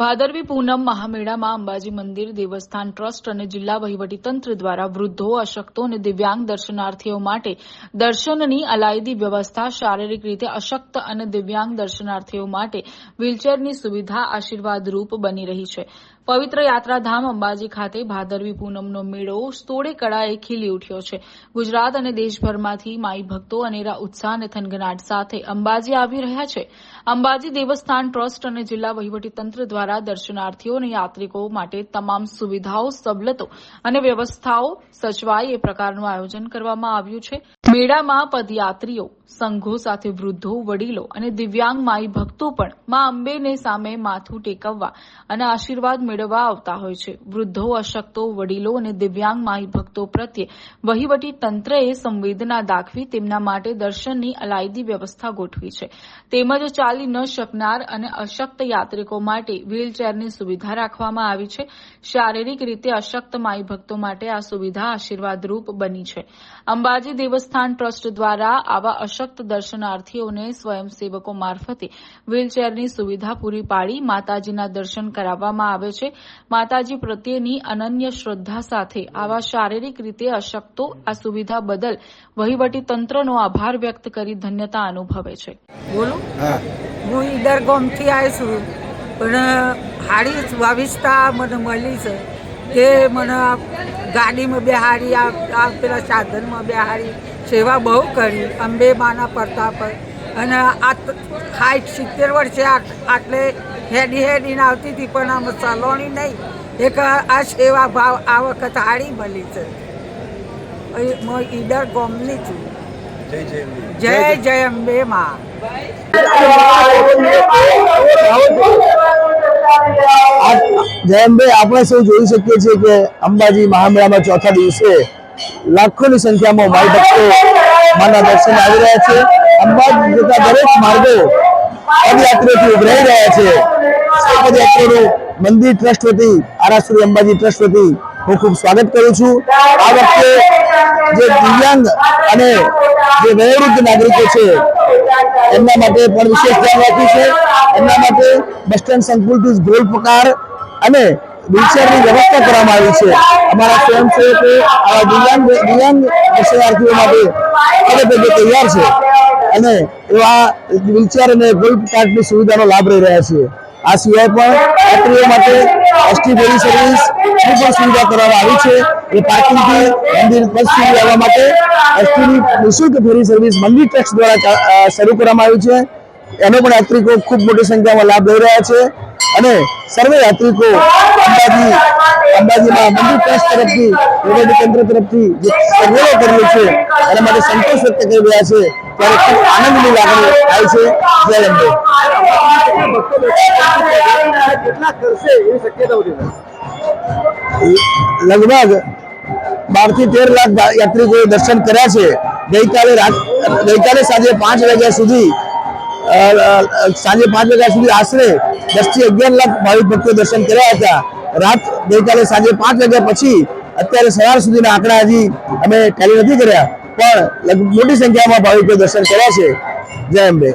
ભાદરવી પૂનમ મહામેળામાં અંબાજી મંદિર, દેવસ્થાન ટ્રસ્ટ અને જિલ્લા વહીવટીતંત્ર દ્વારા વૃદ્ધો, અશક્તો અને દિવ્યાંગ દર્શનાર્થીઓ માટે દર્શનની અલાયદી વ્યવસ્થા શારીરિક રીતે અશક્ત અને દિવ્યાંગ દર્શનાર્થીઓ માટે વ્હીલચેરની સુવિધા આશીર્વાદરૂપ બની રહી છે. પવિત્ર યાત્રાધામ અંબાજી ખાતે ભાદરવી પૂનમનો મેળો તોડે કળાએ ખીલી ઉઠ્યો છે. ગુજરાત અને દેશભરમાંથી માઈ ભક્તો અનેરા ઉત્સાહ અને થનગનાટ સાથે અંબાજી આવી રહ્યા છે. અંબાજી દેવસ્થાન ટ્રસ્ટ અને જિલ્લા વહીવટીતંત્ર દ્વારા દર્શનાર્થીઓ અને યાત્રિકો માટે તમામ સુવિધાઓ, સવલતો અને વ્યવસ્થાઓ સચવાય એ પ્રકારનું આયોજન કરવામાં આવ્યું છે. મેળામાં પદયાત્રીઓ, સંઘો સાથે વૃદ્ધો, વડીલો અને દિવ્યાંગ માઈ ભક્તો પણ મા અંબેને સામે માથું ટેકવવા અને આશીર્વાદ મેળવવા આવતા હોય છે. વૃદ્ધો, અશક્તો, વડીલો અને દિવ્યાંગ માઈ ભક્તો પ્રત્યે વહીવટી તંત્રએ સંવેદના દાખવી તેમના માટે દર્શનની અલાયદી વ્યવસ્થા ગોઠવી છે. તેમજ ચાલી ન શકનાર અને અશક્ત યાત્રિકો માટે વ્હીલચેરની સુવિધા રાખવામાં આવી છે. શારીરિક રીતે અશક્ત માઈ ભક્તો માટે આ સુવિધા આશીર્વાદરૂપ બની છે. અંબાજી દેવસ્થાન ટ્રસ્ટ દ્વારા આવા અશક્ત દર્શનાર્થીઓને સ્વયંસેવકો મારફતે વ્હીલચેરની સુવિધા પૂરી પાડી માતાજીના દર્શન કરાવવામાં આવે છે. માતાજી પ્રત્યેની અનન્ય શ્રદ્ધા સાથે આવા શારીરિક રીતે અશક્તો આ સુવિધા બદલ વહીવટી તંત્રનો આભાર વ્યક્ત કરી ધન્યતા અનુભવે છે. બોલો. હું. ઈડર ગોમથી આવી છું. પણ હારી સ્વાવિષ્ટા મને મળી છે કે મને ગાડીમાં બેહારી, આ આ પેલા સાધનમાં બેહારી, સેવા બહુ કરી, અંબે માના પડતા પર. અને આ હાઈટ સિત્તેર વર્ષે આટ- આટલે હેડી હેડીને આવતી હતી, પણ આમ સલોણી નહીં. એક આ સેવા ભાવ આ વખત હારી મળી છે. હું ઈડર ગોમની છું. જય જય જય જય અંબે આપણે સૌ જોઈ શકીએ છીએ કે અંબાજી મહામેળામાં ચોથા દિવસે લાખોની સંખ્યામાં માઈ ભક્તો માના દર્શન આવી રહ્યા છે. અંબાજી જતા દરેક માર્ગો પદયાત્રીઓથી ઉભરાઈ રહ્યા છે. પદયાત્રીઓનું મંદિર ટ્રસ્ટ વતી આરાસુરી અંબાજી ટ્રસ્ટ વતી હું ખૂબ સ્વાગત કરું છું. આ વખતે જે દિવ્યાંગ અને જે વયોવૃદ્ધ નાગરિકો છે, એમના માટે પણ વિશેષ ધ્યાન રાખ્યું છે. એમના માટે બસ સ્ટેન્ડ સંકુલથી ગોળ પ્રકાર અને વ્હીલચેરની વ્યવસ્થા કરવામાં આવી છે. અમારા સ્વયંસેવકો આવા દિવ્યાંગ દિવ્યાંગ દર્શનાર્થીઓ માટે પગે તૈયાર છે. અને એવા વ્હીલચેર અને ગોલ્ફ કાર્ટની સુવિધાનો લાભ લઈ રહ્યા છે આ સિવાય પણ યાત્રીઓ માટે એસટી ફેરી સર્વિસ પણ સુવિધા કરવામાં આવી છે. એ પાર્કિંગથી મંદિર બસ સુધી આવવા માટે એસટીની નિઃશુલ્ક ફેરી સર્વિસ મંદિર ટ્રસ્ટ દ્વારા શરૂ કરવામાં આવી છે. એનો પણ યાત્રિકો ખૂબ મોટી સંખ્યામાં લાભ લઈ રહ્યા છે અને સર્વે યાત્રિકો અંબાજી અંબાજીમાં મંદિર ટ્રસ્ટ તરફથી વહીવટી તંત્ર તરફથી જે સર્વેલો કર્યો છે એના માટે સંતોષ વ્યક્ત કરી રહ્યા છે. ત્યારે ખૂબ આનંદની લાગણી થાય છે. જય અંબે લગભગ બારથી તેર લાખ યાત્રિકોએ દર્શન કર્યા છે. ગઈકાલે ગઈકાલે સાંજે પાંચ વાગ્યા સુધી સાંજે પાંચ વાગ્યા સુધી આશરે દસથી અગિયાર લાખ ભાવિક ભક્તો દર્શન કર્યા હતા. રાત ગઈકાલે સાંજે પાંચ વાગ્યા પછી અત્યારે સવાર સુધીના આંકડા હજી અમે ટેલી નથી કર્યા. પણ મોટી સંખ્યામાં ભાવિકો દર્શન કર્યા છે. જય અંબે.